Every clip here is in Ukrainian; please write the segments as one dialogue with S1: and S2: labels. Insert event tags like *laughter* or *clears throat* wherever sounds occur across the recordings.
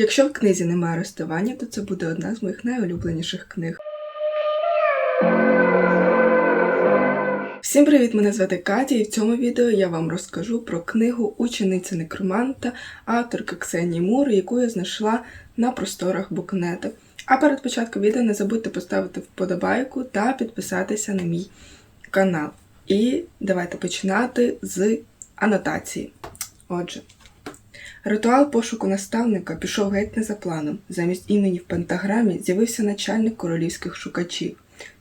S1: Якщо в книзі немає розставання, то це буде одна з моїх найулюбленіших книг. Всім привіт! Мене звати Катя, і в цьому відео я вам розкажу про книгу Учениця некроманта авторки Ксенії Мур, яку я знайшла на просторах Букнета. А перед початком відео не забудьте поставити вподобайку та підписатися на мій канал. І давайте починати з анотації. Отже, ритуал пошуку наставника пішов геть не за планом. Замість імені в пентаграмі з'явився начальник королівських шукачів,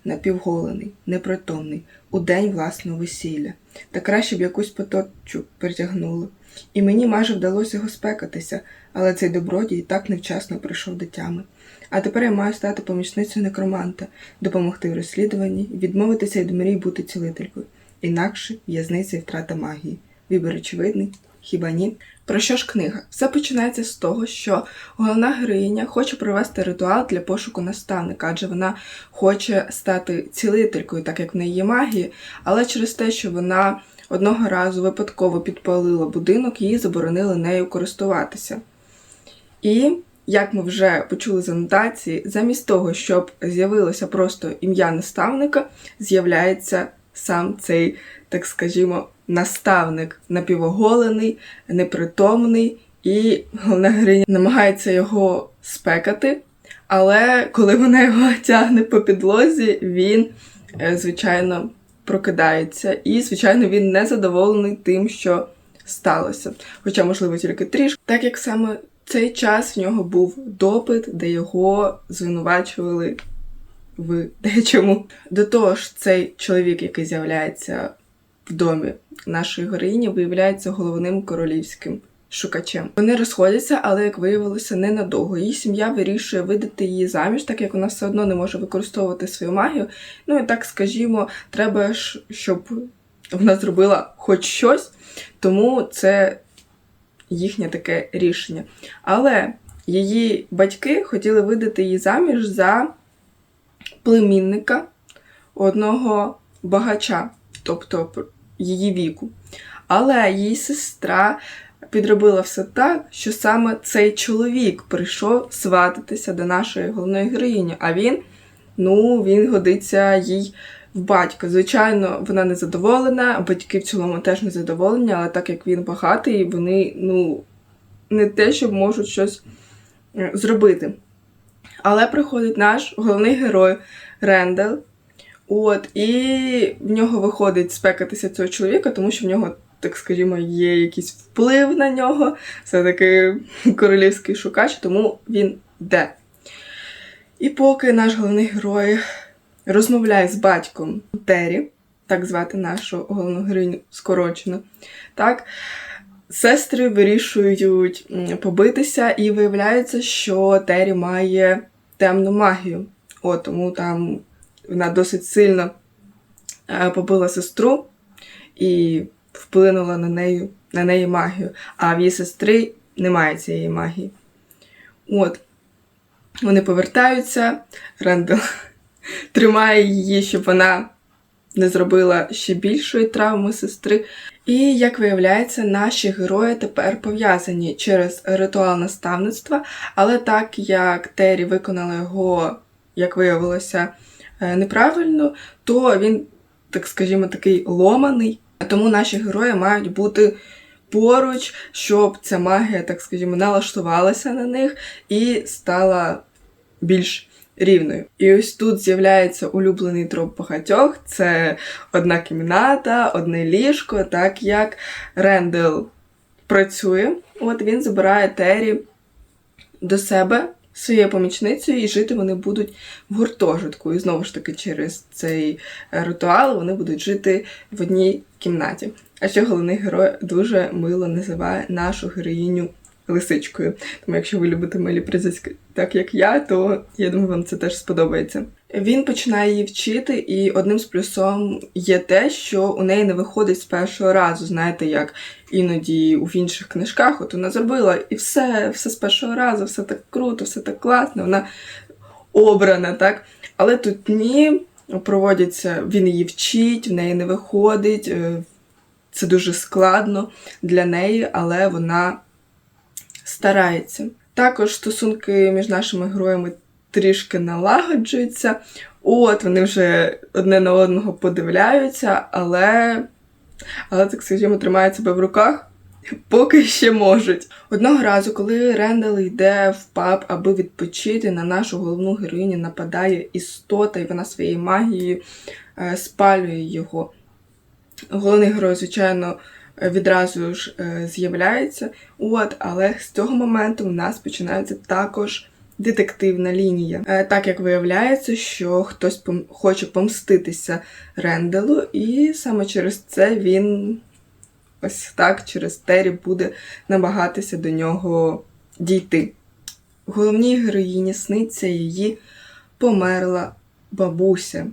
S1: напівголений, непритомний, у день власного весілля. Та краще б якусь поточу притягнули. І мені майже вдалося його спекатися, але цей добродій так невчасно прийшов до тями. А тепер я маю стати помічницею некроманта, допомогти в розслідуванні, відмовитися від мрій бути цілителькою. Інакше в'язниця і втрата магії. Вибір очевидний, хіба ні? Про що ж книга? Все починається з того, що головна героїня хоче провести ритуал для пошуку наставника, адже вона хоче стати цілителькою, так як в неї є магія, але через те, що вона одного разу випадково підпалила будинок, їй заборонили нею користуватися. І, як ми вже почули з анотації, замість того, щоб з'явилося просто ім'я наставника, з'являється сам цей, так скажімо, наставник напівоголений, непритомний, і головна героїня намагається його спекати. Але коли вона його *laughs* тягне по підлозі, він, е, звичайно, прокидається. І, звичайно, він не задоволений тим, що сталося. Хоча, можливо, тільки трішки, так як саме цей час в нього був допит, де його звинувачували в *laughs* дечому. До того ж, цей чоловік, який з'являється в домі нашої героїні, виявляється головним королівським шукачем. Вони розходяться, але як виявилося, ненадовго. Її сім'я вирішує видати її заміж, так як вона все одно не може використовувати свою магію. Ну і так скажімо, треба щоб вона зробила хоч щось, тому це їхнє таке рішення. Але її батьки хотіли видати її заміж за племінника одного багача, тобто її віку. Але її сестра підробила все так, що саме цей чоловік прийшов свататися до нашої головної героїні, а він, ну, він годиться їй в батька. Звичайно, вона не задоволена, батьки в цілому теж не задоволені, але так як він багатий, вони, ну, не те, що можуть щось е, зробити. Але приходить наш головний герой Рендел. От, і в нього виходить спекатися цього чоловіка, тому що в нього, так скажімо, є якийсь вплив на нього. Все-таки *laughs* королівський шукач, тому він йде. І поки наш головний герой розмовляє з батьком Террі, так звати нашу головну героїню скорочено, так, сестри вирішують побитися, і виявляється, що Террі має темну магію. О, тому там вона досить сильно е, побила сестру і вплинула на неї, на неї магію. А в її сестри немає цієї магії. От. Вони повертаються, Рендел *laughs* тримає її, щоб вона не зробила ще більшої травми сестри. І, як виявляється, наші герої тепер пов'язані через ритуал наставництва, але так як Террі виконала його, як виявилося, неправильно, то він, так скажімо, такий ломаний. Тому наші герої мають бути поруч, щоб ця магія, так скажімо, налаштувалася на них і стала більш рівною. І ось тут з'являється улюблений троп багатьох: це одна кімната, одне ліжко, так як Рендел працює. От він забирає Террі до себе своєю помічницею, і жити вони будуть в гуртожитку. І знову ж таки, через цей е, ритуал вони будуть жити в одній кімнаті. А ще головний герой дуже мило називає нашу героїню лисичкою. Тому якщо ви любите милі призиски так як я, то я думаю, вам це теж сподобається. Він починає її вчити, і одним з плюсом є те, що у неї не виходить з першого разу. Знаєте, як іноді у інших книжках, от вона зробила і все, все з першого разу, все так круто, все так класно, вона обрана, так? Але тут ні, проводяться, він її вчить, в неї не виходить. е, Це дуже складно для неї, але вона старається. Також стосунки між нашими героями трішки налагоджуються. От, вони вже одне на одного подивляються, але, але так скажімо, тримають себе в руках. *laughs* Поки ще можуть. Одного разу, коли Рендел йде в паб, аби відпочити, на нашу головну героїню нападає істота, і вона своєю магією е, спалює його. Головний герой, звичайно, відразу ж е, з'являється. От, але з цього моменту у нас починається також детективна лінія. Е, Так як виявляється, що хтось пом- хоче помститися Ренделу, і саме через це він ось так через Тері буде намагатися до нього дійти. Головній героїні сниться її померла бабуся.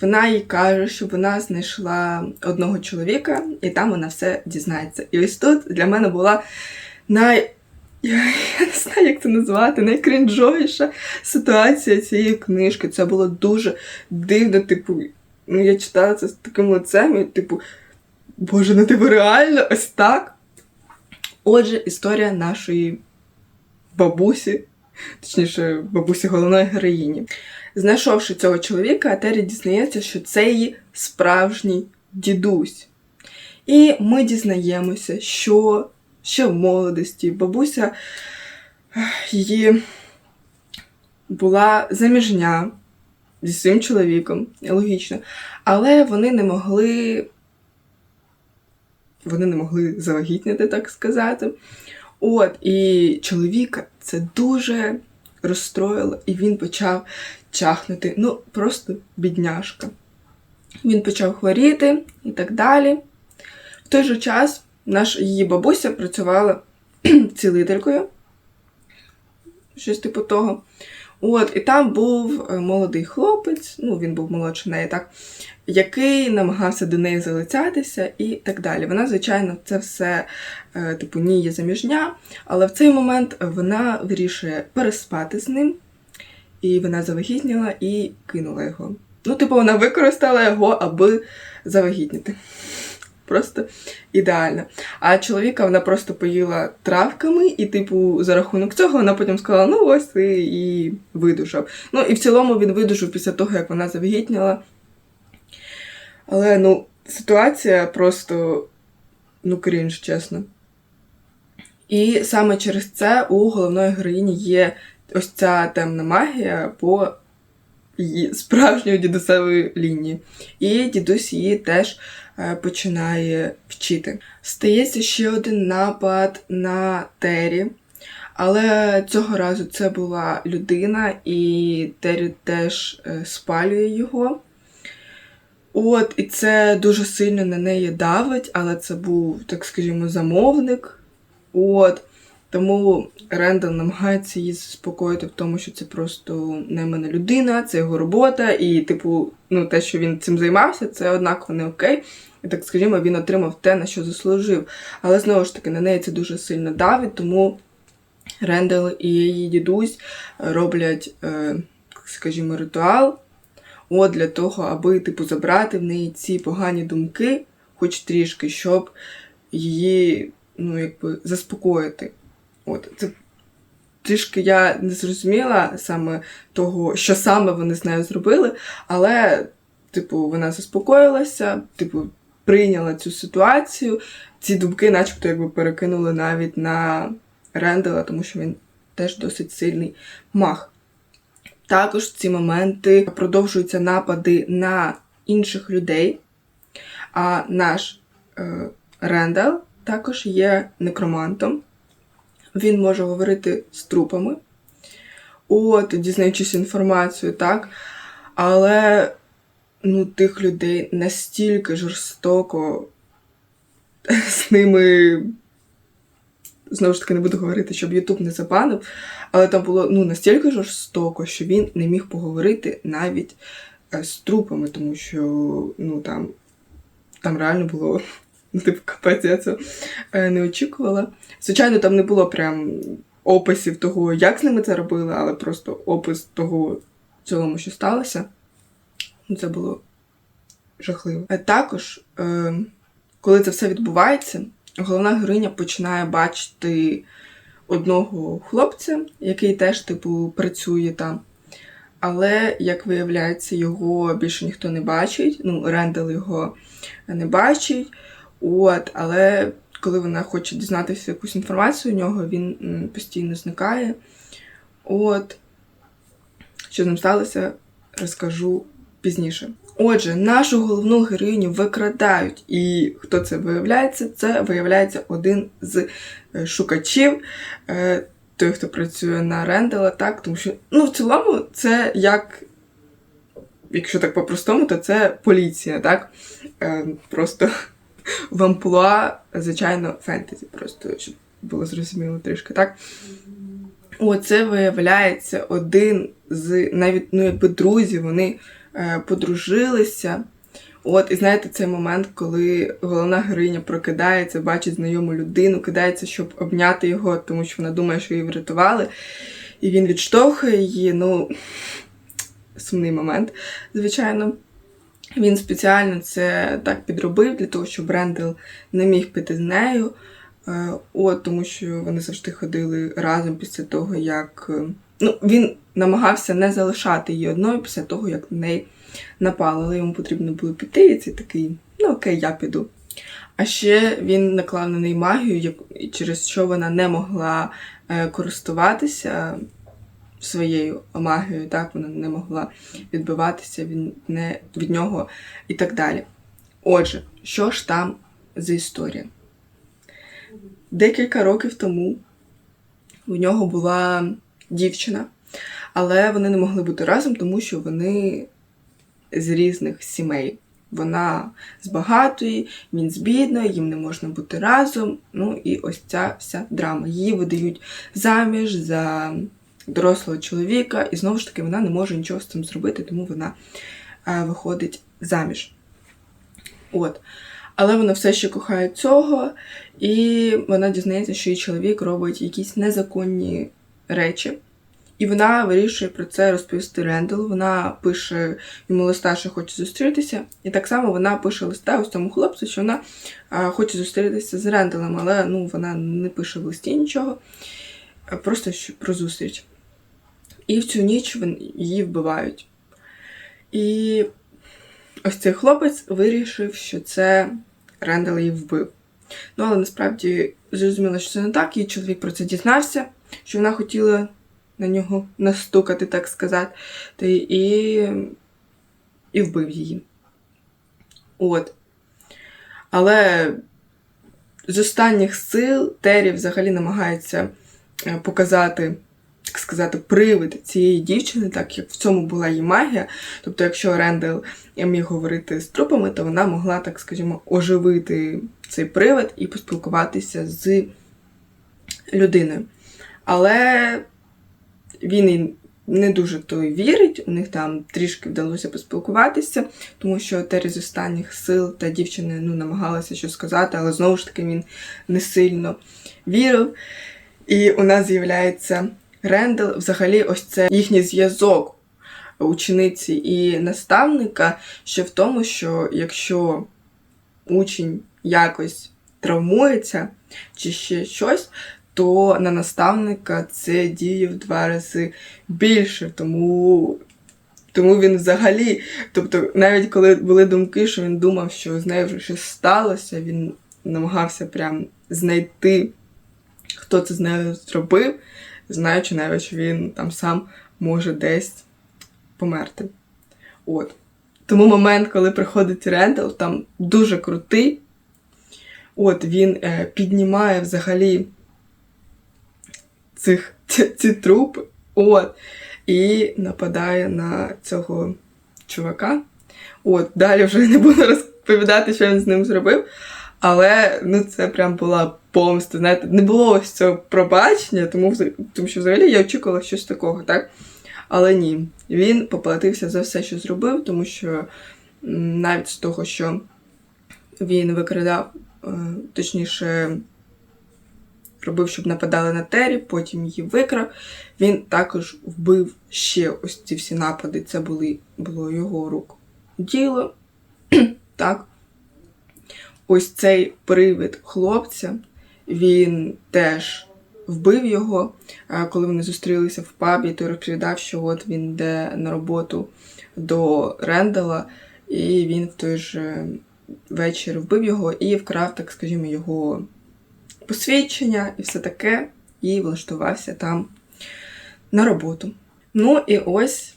S1: Вона їй каже, що вона знайшла одного чоловіка, і там вона все дізнається. І ось тут для мене була най. Я не знаю, як це назвати, найкрінжовіша ситуація цієї книжки. Це було дуже дивно. Типу, ну я читала це з таким лицем, і типу, Боже, ну типу реально ось так. Отже, історія нашої бабусі, точніше, бабусі головної героїні. Знайшовши цього чоловіка, Тері дізнається, що це її справжній дідусь. І ми дізнаємося, що ще в молодості бабуся її була заміжня зі своїм чоловіком, логічно, але вони не могли. Вони не могли завагітніти, так сказати. От, і чоловіка це дуже розстроїло, і він почав чахнути. Ну, просто бідняшка. Він почав хворіти і так далі. В той же час наш її бабуся працювала *clears throat* цілителькою, щось типу того. От, і там був е, молодий хлопець, ну він був молодший неї, так, який намагався до неї залицятися і так далі. Вона, звичайно, це все, е, типу, ні, є заміжня, але в цей момент вона вирішує переспати з ним, і вона завагітніла і кинула його. Ну, типу, вона використала його, аби завагітніти. Просто ідеально. А чоловіка вона просто поїла травками, і, типу, за рахунок цього вона потім сказала: ну ось ти і видужав. Ну, і в цілому він видужав після того, як вона завагітніла. Але ну, ситуація просто ну, крінж, чесно. І саме через це у головної героїні є ось ця темна магія по її справжньої дідусевої лінії. І дідусь її теж починає вчити. Стається ще один напад на Тері. Але цього разу це була людина, і Тері теж е, спалює його. От, і це дуже сильно на неї давить, але це був, так скажімо, замовник. От. Тому Рендел намагається її заспокоїти в тому, що це просто наймана людина, це його робота, і, типу, ну, те, що він цим займався, це однаково не окей. І так скажімо, він отримав те, на що заслужив. Але знову ж таки, на неї це дуже сильно давить, тому Рендел і її дідусь роблять, е, скажімо, ритуал. От для того, аби типу забрати в неї ці погані думки, хоч трішки, щоб її ну, якби, заспокоїти. От, це трішки я не зрозуміла саме того, що саме вони з нею зробили, але, типу, вона заспокоїлася, типу, прийняла цю ситуацію. Ці думки, начебто, якби перекинули навіть на Рендела, тому що він теж досить сильний маг. Також в ці моменти продовжуються напади на інших людей, а наш е, Рендел також є некромантом. Він може говорити з трупами, от, дізнаючись інформацію, так. Але ну, тих людей настільки жорстоко з ними. Знову ж таки, не буду говорити, щоб Ютуб не забанив, але там було ну, настільки жорстоко, що він не міг поговорити навіть е, з трупами, тому що ну, там, там реально було *laughs* типу, капець, я це е, не очікувала. Звичайно, там не було прям описів того, як з ними це робили, але просто опис того цілому, що сталося. Ну, Це було жахливо. А також, е, коли це все відбувається, головна героїня починає бачити одного хлопця, який теж, типу, працює там. Але, як виявляється, його більше ніхто не бачить. Ну, Рендел його не бачить. От, але коли вона хоче дізнатися якусь інформацію у нього, він постійно зникає. От, що з ним сталося, розкажу пізніше. Отже, нашу головну героїню викрадають. І хто це виявляється? Це виявляється один з е, шукачів, е, той, хто працює на Рендела, так, тому що, ну, в цілому, це як, якщо так по-простому, то це поліція, так? Е, Просто в амплуа, звичайно, фентезі, просто щоб було зрозуміло трішки, так? Оце виявляється один з навіть ну, якби друзів, вони е, подружилися. От, і знаєте, цей момент, коли головна героїня прокидається, бачить знайому людину, кидається, щоб обняти його, тому що вона думає, що її врятували. І він відштовхує її. Ну, сумний момент, звичайно. Він спеціально це так підробив для того, щоб Рендел не міг піти з нею. Е, От, тому що вони завжди ходили разом після того, як. е, Ну, він намагався не залишати її одною після того, як на неї напали, але йому потрібно було піти, і це такий, ну окей, я піду. А ще він наклав на неї магію, через що вона не могла е, користуватися своєю магією, так, вона не могла відбиватися від, не, від нього і так далі. Отже, що ж там за історія? Декілька років тому у нього була дівчина, але вони не могли бути разом, тому що вони з різних сімей. Вона з багатої, він з бідної, їм не можна бути разом. Ну і ось ця вся драма. Її видають заміж за дорослого чоловіка, і знову ж таки вона не може нічого з цим зробити, тому вона е, виходить заміж. От. Але вона все ще кохає цього, і вона дізнається, що її чоловік робить якісь незаконні речі. І вона вирішує про це розповісти Ренделу. Вона пише йому листа, що хоче зустрітися. І так само вона пише листа ось цьому хлопцю, що вона а, хоче зустрітися з Ренделем, але ну, вона не пише в листі нічого, а просто про зустріч. І в цю ніч її вбивають. І ось цей хлопець вирішив, що це Рендел її вбив. Ну, але насправді зрозуміло, що це не так, і чоловік про це дізнався, що вона хотіла на нього настукати, так сказати, і, і вбив її. От. Але з останніх сил Террі взагалі намагається е, показати, так сказати, привид цієї дівчини, так як в цьому була її магія. Тобто, якщо Рендел міг говорити з трупами, то вона могла, так скажімо, оживити цей привид і поспілкуватися з людиною. Але він не дуже той вірить, у них там трішки вдалося поспілкуватися, тому що Террі з останніх сил та дівчина ну, намагалася щось сказати, але знову ж таки він не сильно вірив. І у нас з'являється Рендел, взагалі, ось це їхній зв'язок учениці і наставника ще в тому, що якщо учень якось травмується чи ще щось, то на наставника це діє в два рази більше. Тому, тому він взагалі, тобто, навіть коли були думки, що він думав, що з нею вже щось сталося, він намагався прям знайти, хто це з нею зробив, знаючи навіть, що він там сам може десь померти. От. Тому момент, коли приходить Рендел, там дуже крутий. От він е, піднімає взагалі цих, ці, ці трупи. От. І нападає на цього чувака. От, далі вже *laughs* не буду розповідати, що він з ним зробив. Але ну, це прям була помста. Знаєте, не було ось цього пробачення, тому, тому що взагалі я очікувала щось такого, так? Але ні, він поплатився за все, що зробив, тому що навіть з того, що він викрадав, е, точніше, робив, щоб нападали на Террі, потім її викрав. Він також вбив ще ось ці всі напади. Це були, було його рук діло. *clears throat* так. Ось цей привид хлопця, він теж вбив його, е, коли вони зустрілися в пабі, той розповідав, що от він йде на роботу до Рендала, і він в той же вечір вбив його і вкрав, так скажімо, його посвідчення і все таке, і влаштувався там на роботу. Ну і ось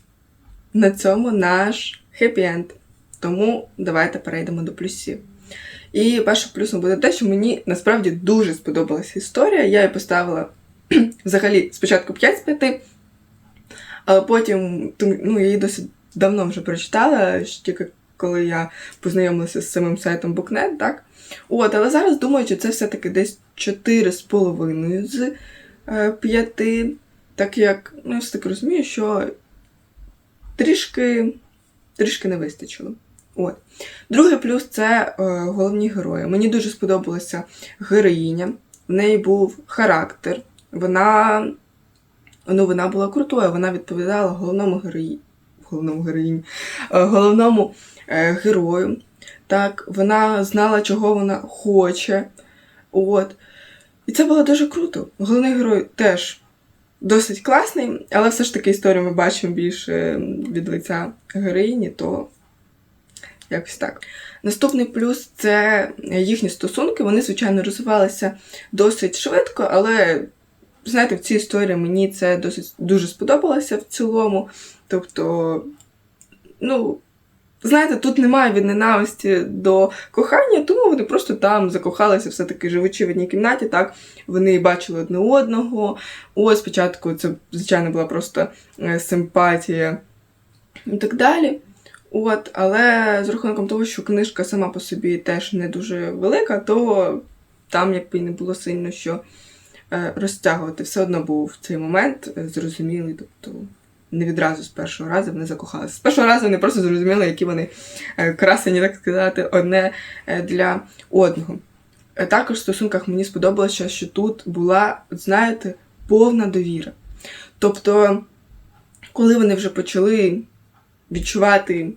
S1: на цьому наш хеппі-енд. Тому давайте перейдемо до плюсів. І першим плюсом буде те, що мені насправді дуже сподобалася історія. Я її поставила *clears throat* взагалі спочатку 5 з 5, але потім ну, я її досить давно вже прочитала, тільки коли я познайомилася з самим сайтом Booknet, так? От, але зараз думаю, що це все-таки десь 4,5 з 5, е, так як, ну, все таки розумію, що трішки, трішки не вистачило. От. Другий плюс це е, головні герої. Мені дуже сподобалася героїня, в неї був характер, вона ну, вона була крутою, вона відповідала головному герої, головному героїні, е, головному е, герою. Так, Вона знала, чого вона хоче. От. І це було дуже круто. Головний герой теж досить класний, але все ж таки історію ми бачимо більше від лиця героїні, то якось так. Наступний плюс це їхні стосунки. Вони, звичайно, розвивалися досить швидко, але, знаєте, в цій історії мені це досить дуже сподобалося в цілому. Тобто, ну, знаєте, тут немає від ненависті до кохання, тому вони просто там закохалися, все-таки живучи в одній кімнаті, так, вони бачили одне одного. Ось спочатку це, звичайно, була просто е, симпатія і так далі. От, Але з рахунком того, що книжка сама по собі теж не дуже велика, то там якби не було сильно що е, розтягувати. Все одно був цей момент е, зрозумілий. Тобто не відразу з першого разу вони закохалися. З першого разу вони просто зрозуміли, які вони е, красені, так сказати, одне для одного. Також в стосунках мені сподобалося, що тут була, знаєте, повна довіра. Тобто, коли вони вже почали відчувати,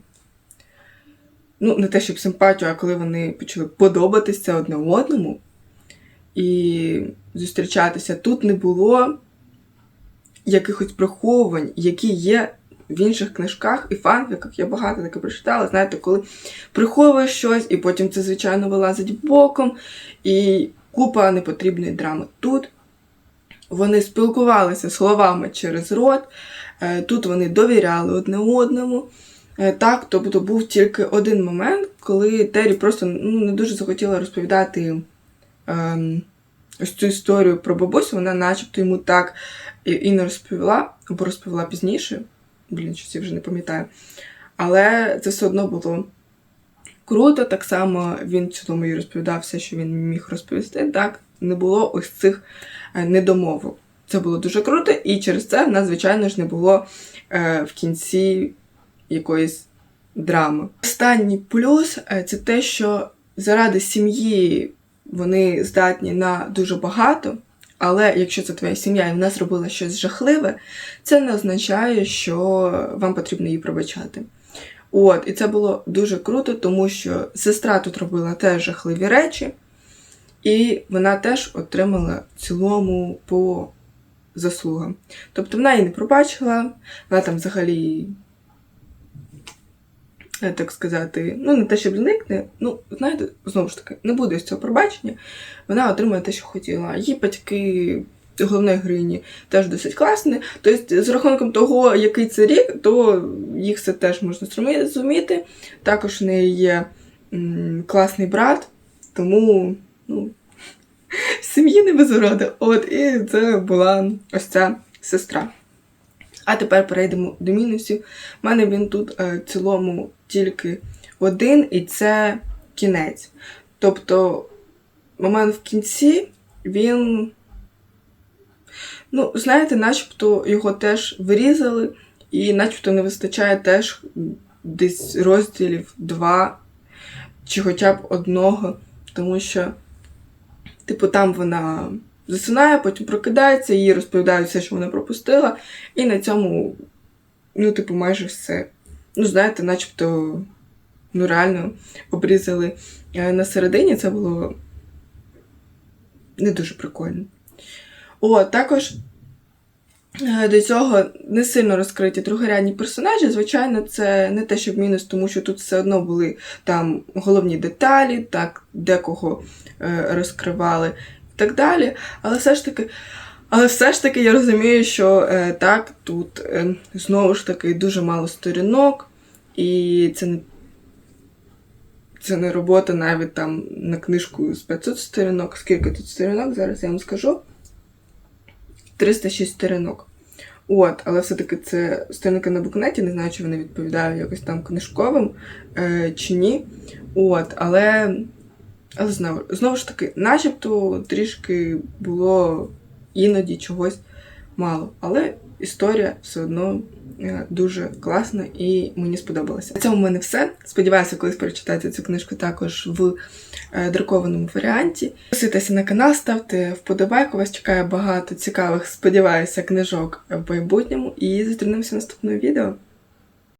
S1: ну, не те, щоб симпатію, а коли вони почали подобатися одне одному і зустрічатися, тут не було якихось приховувань, які є в інших книжках і фанфіках. Я багато таке прочитала. Знаєте, коли приховуєш щось, і потім це, звичайно, вилазить боком, і купа непотрібної драми. Тут вони спілкувалися словами через рот. Е, тут вони довіряли одне одному. Е, так, тобто був тільки один момент, коли Террі просто ну, не дуже захотіла розповідати ем, ось цю історію про бабусю, вона начебто йому так і, не розповіла, або розповіла пізніше. Блін, щось я вже не пам'ятаю. Але це все одно було круто. Так само він в цілому розповідав все, що він міг розповісти. Так, не було ось цих е, недомовок. Це було дуже круто, і через це в нас, звичайно ж, не було е, в кінці якоїсь драми. Останній плюс е, це те, що заради сім'ї вони здатні на дуже багато. Але якщо це твоя сім'я і вона зробила щось жахливе, це не означає, що вам потрібно її пробачати. От, і це було дуже круто, тому що сестра тут робила теж жахливі речі, і вона теж отримала в цілому по заслуга. Тобто вона її не пробачила, вона там взагалі, е, так сказати, ну, не те, щоб зникне, ну, знаєте, знову ж таки, не буде з цього пробачення, вона отримує те, що хотіла. Її батьки. Головної героїні теж досить класні. Тобто, з рахунком того, який це рік, то їх це теж можна зрозуміти. Також в неї є класний брат, тому ну, сім'ї не без уроди. От, і це була ось ця сестра. А тепер перейдемо до мінусів. У мене він тут е, в цілому тільки один, і це кінець. Тобто, момент в кінці він, ну, знаєте, начебто його теж вирізали, і начебто не вистачає теж десь розділів два чи хоча б одного, тому що Типу, там вона засинає, потім прокидається, їй розповідають все, що вона пропустила, і на цьому, ну, типу, майже все. Ну, знаєте, начебто, ну, реально обрізали е, на середині, це було не дуже прикольно. О, також до цього не сильно розкриті другорядні персонажі. Звичайно, це не те, що в мінус, тому що тут все одно були там головні деталі, так, декого е, розкривали і так далі. Але все ж таки. Але все ж таки я розумію, що е, так, тут е, знову ж таки дуже мало сторінок, і це не, це не робота навіть там на книжку з 500 сторінок. Скільки тут сторінок? Зараз я вам скажу. 306 сторінок. От, але все-таки це сторінки на букнеті, не знаю, чи вони відповідають якось там книжковим е, чи ні. От, але, але знову, знову ж таки, начебто трішки було іноді чогось мало. Але історія все одно е, дуже класна і мені сподобалася. На цьому в мене все. Сподіваюся, колись прочитати цю книжку також в друкованому варіанті. Підписуйтеся на канал, ставте вподобайку. Вас чекає багато цікавих, сподіваюся, книжок в майбутньому. І зустрінемося в наступному відео.